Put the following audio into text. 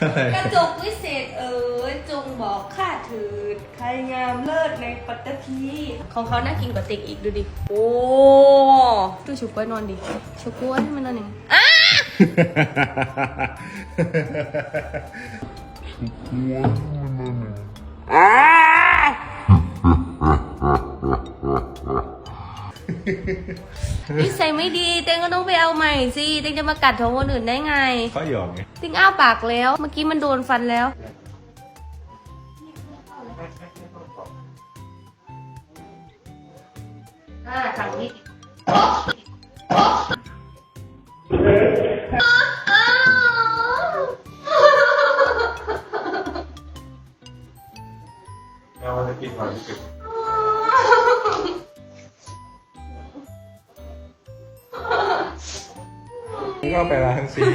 อะไรกระจกวิเศษเอ๋ยจงบอกข้าเถิดใครงามเลิศในปัตตภีของเขาน่ากินกว่าติ๊กอีกดูดิ โอ้ดูชูกล้วยนอนดิชูกล้วยมันนอนอย่างนี้อะนิ สัยไม่ดีเต้งก็ต้องไปเอาใหม่สิเต้งจะมากัดท้องคนอื่นได้ไงเขาหยอกไงติ้งอ้าปากแล้ว เมื่อกี้มันโดนฟันแล้ว อ่าสั่งนี้เราจะกินความรู้ กก็ไปล้างสี่